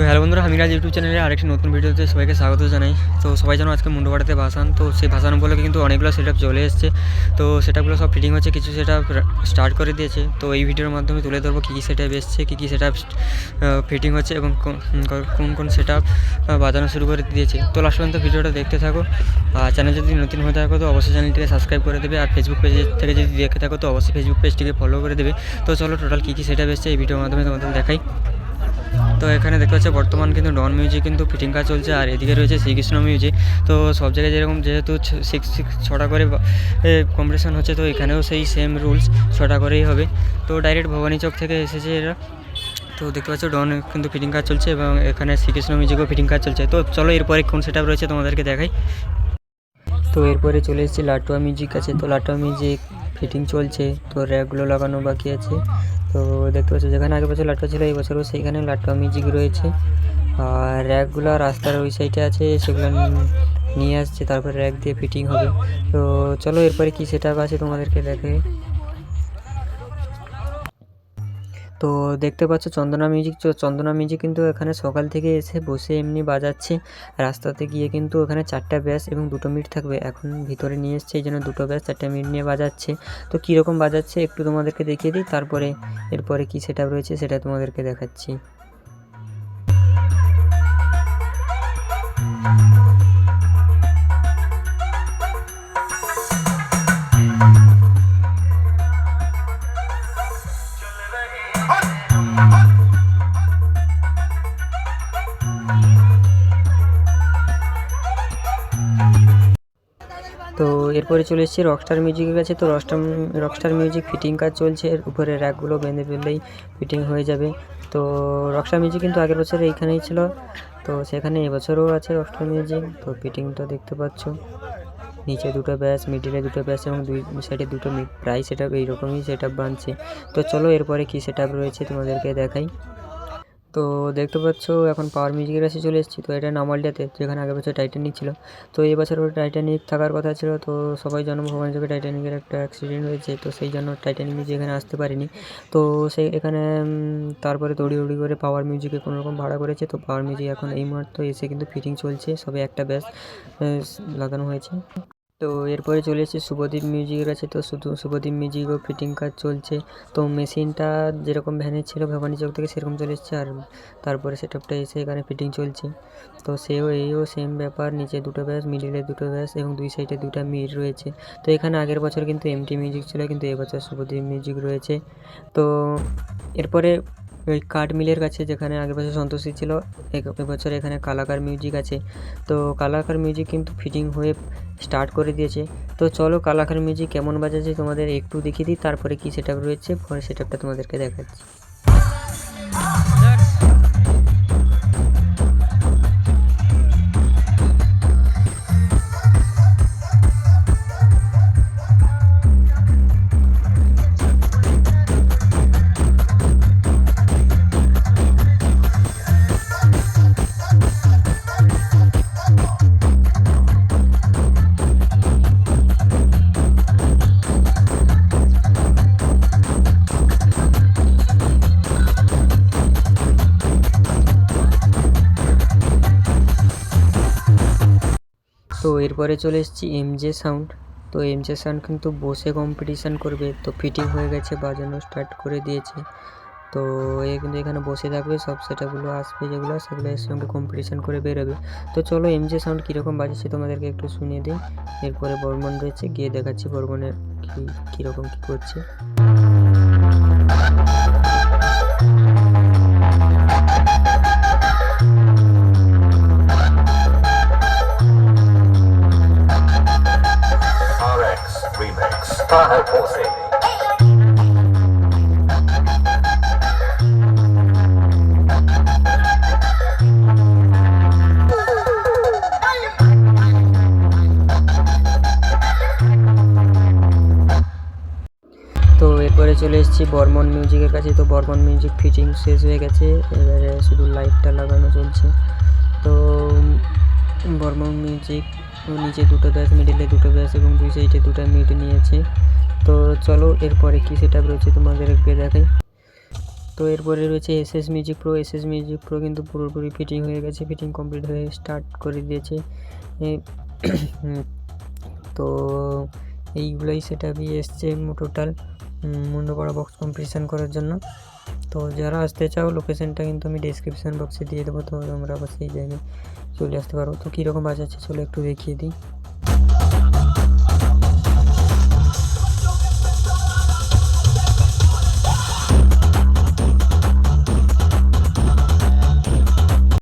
তো হ্যালো বন্ধুরা, আমি রাজ ইউটিউব চ্যানেলে আরেকটি নতুন ভিডিওতে সবাইকে স্বাগত জানাই। তো সবাই জানো আজকে মুন্ডু বাড়াতে ভাসান তো সেই ভাসান বলে কিন্তু অনেকগুলো সেট চলে এসেছে। তো সেটাগুলো সব ফিটিং হচ্ছে, কিছু সেটা স্টার্ট করে দিয়েছে। তো এই ভিডিওর মাধ্যমে তুলে ধরবো কী কী সেট আপ এসছে, কী কী সেট ফিটিং হচ্ছে এবং কোন- কোন সেট বাজানো শুরু করে দিয়েছে। তো লাস্ট পর্যন্ত ভিডিওটা দেখতে থাকো। আর চ্যানেল যদি নতুন হয়ে থাকো তো অবশ্যই চ্যানেলটিকে সাবস্ক্রাইব করে দেবে। আর ফেসবুক পেজ থেকে যদি দেখে থাকো তো অবশ্যই ফেসবুক পেজটিকে ফলো করে দেবে। তো চলো টোটাল কী কী সেট এসছে এই ভিডিওর মাধ্যমে তোমাদের দেখাই। তো এখানে দেখতে পাচ্ছি, বর্তমান কিন্তু ডন মিউজিক কিন্তু ফিটিং কাজ চলছে, আর এদিকে রয়েছে শ্রীকৃষ্ণ মিউজিক তো সব জায়গায় যেরকম যেহেতু সিক্স সিক্স ছটা করে কম্পিটিশন হচ্ছে, তো এখানেও সেই সেম রুলস ছটা করেই হবে। তো ডাইরেক্ট ভবানী চক থেকে এসেছে এরা। তো দেখতে পাচ্ছ ডন কিন্তু ফিটিং কাজ চলছে এবং এখানে শ্রীকৃষ্ণ মিউজিকও ফিটিং কাজ চলছে। তো চলো এরপরে কোন সেট রয়েছে তোমাদেরকে দেখাই। তো এরপরে চলে এসেছি লাটুয়া মিউজিক আছে তো লাটুয়া মিউজিক ফিটিং চলছে, তো র্যাকগুলো লাগানো বাকি আছে। তো দেখতে পাচ্ছ, যেখানে আগে বছর লাটকা ছিল, এই বছরও সেইখানে লাটকা মিউজিক রয়েছে। আর র্যাকগুলো রাস্তার ওই সাইডে আছে, সেগুলো নিয়ে আসছে, তারপর র্যাক দিয়ে ফিটিং হবে। তো চলো এরপরে কী সেট আছে তোমাদেরকে দেখে তো দেখতে পাচ্ছ চন্দনা মিউজিক চন্দনা মিউজিক কিন্তু এখানে সকাল থেকে এসে বসে এমনি বাজাচ্ছে। রাস্তাতে গিয়ে কিন্তু ওখানে চারটা ব্যাস এবং দুটো মিনিট থাকবে। এখন ভিতরে নিয়ে এসছে, এই জন্য দুটো ব্যাস, চারটা মিনিট নিয়ে বাজাচ্ছে। তো কীরকম বাজাচ্ছে একটু তোমাদেরকে দেখিয়ে দিই, তারপরে, এরপরে কী সেটা রয়েছে সেটা তোমাদেরকে দেখাচ্ছি। এরপরে চলে এসেছি রকস্টার মিউজিকের কাছে। তো রকস্টার রকস্টার মিউজিক ফিটিং কাজ চলছে। এর উপরে র্যাকগুলো বেঁধে ফেললেই ফিটিং হয়ে যাবে। তো রকস্টার মিউজিক কিন্তু আগের বছর এইখানেই ছিল। তো সেখানে এবছরও আছে রকস্টার মিউজিক তো ফিটিংটা দেখতে পাচ্ছ। নিচে দুটো ব্যাস মিডিলে দুটো ব্যাস এবং দুই সাইডে দুটো প্রায় সেট আপ এইরকমই সেট আপ বানছে তো চলো এরপরে কী সেট আপ রয়েছে তোমাদেরকে দেখাই। তো দেখতে পাচ্ছ, এখন পাওয়ার মিউজিকের কাছে চলে এসেছি। তো এটা নামালডিয়াতে যেখানে আগের বছর টাইটানিক ছিল। তো এই বছর ওর টাইটানিক থাকার কথা ছিল। তো সবাই জানো ভগবান যোগে টাইটানিকের একটা অ্যাক্সিডেন্ট হয়েছে। তো সেই জন্য টাইটানিক মিউজিক এখানে আসতে পারিনি। তো সেই এখানে তারপরে দৌড়ি দৌড়ি করে পাওয়ার মিউজিকে কোনো রকম ভাড়া করেছে। তো পাওয়ার মিউজিক এখন এই মুহূর্তে এসে কিন্তু ফিটিং চলছে। সবে একটা ব্যাস লাগানো হয়েছে। তো এরপরে চলে এসেছি শুভদীপ মিউজিকের কাছে। তো শুধু শুভদীপ মিউজিকও ফিটিং কাজ চলছে। তো মেশিনটা যেরকম ভ্যানের ছিল, ভবানী চক থেকে সেরকম চলে এসেছে। আর তারপরে সেটআপটা এসে এখানে ফিটিং চলছে। তো সেও এইও সেম ব্যাপার, নিচে দুটো ব্যাস, মিডিলে দুটো ব্যাস এবং দুই সাইডে দুটো মিড রয়েছে। তো এখানে আগের বছর কিন্তু এমটি মিউজিক ছিল, কিন্তু এবছর শুভদীপ মিউজিক রয়েছে। তো এরপরে ওই কাঠ মিলের কাছে যেখানে আগের বছর সন্তোষী ছিল এবছর এখানে কালাকার মিউজিক আছে। তো কালাকার মিউজিক কিন্তু ফিটিং হয়ে স্টার্ট করে দিয়েছে। তো চলো কালাকার মিউজিক কেমন বাজাচ্ছে তোমাদের একটু দেখিয়ে দিই, তারপরে কী সেট রয়েছে, পরে সেট তোমাদেরকে দেখাচ্ছি। তো এরপরে চলে এসেছি এমজে সাউন্ড তো এমজে সাউন্ড কিন্তু বসে কম্পিটিশান করবে, তো ফিটিং হয়ে গেছে, বাজানো স্টার্ট করে দিয়েছে। তো এ কিন্তু এখানে বসে থাকবে, সব সেটাগুলো আসবে যেগুলো, সেগুলো এর সঙ্গে কম্পিটিশান করে বেরোবে। তো চলো এমজে সাউন্ড কীরকম বাজাচ্ছে তোমাদেরকে একটু শুনিয়ে দিই। এরপরে বর্মন রয়েছে, গিয়ে দেখাচ্ছি বর্মনের কী, কীরকম কী করছে। তো এরপরে চলে এসেছি বর্মন মিউজিকের কাছে। তো বর্মন মিউজিক ফিটিং শেষ হয়ে গেছে। এবারে শুধু লাইটটা লাগানো চলছে। তো বর্মন মিউজিক নিচে দুটো ব্যাস মিডিলে দুটো ব্যাস এবং দুই সাইডে দুটো মিড নিয়েছে। তো চলো, এরপরে কী সেটা রয়েছে তোমাদেরকে দেখাই। তো এরপরে রয়েছে S S music pro S S music pro কিন্তু পুরোপুরি ফিটিং হয়ে গেছে ফিটিং কমপ্লিট হয়ে স্টার্ট করে দিয়েছে। তো এইগুলোই সেটা এসছে টোটাল মুন্ডপাড়া বক্স কম্পিটিশান করার জন্য। তো যারা আসতে চাও লোকেশনটা কিন্তু আমি ডিসক্রিপশান বক্সে দিয়ে দেবো। তো তোমরা সেই জায়গায় চলে আসতে পারো। তো কীরকম বাজাচ্ছে, চলো একটু দেখিয়ে দিই।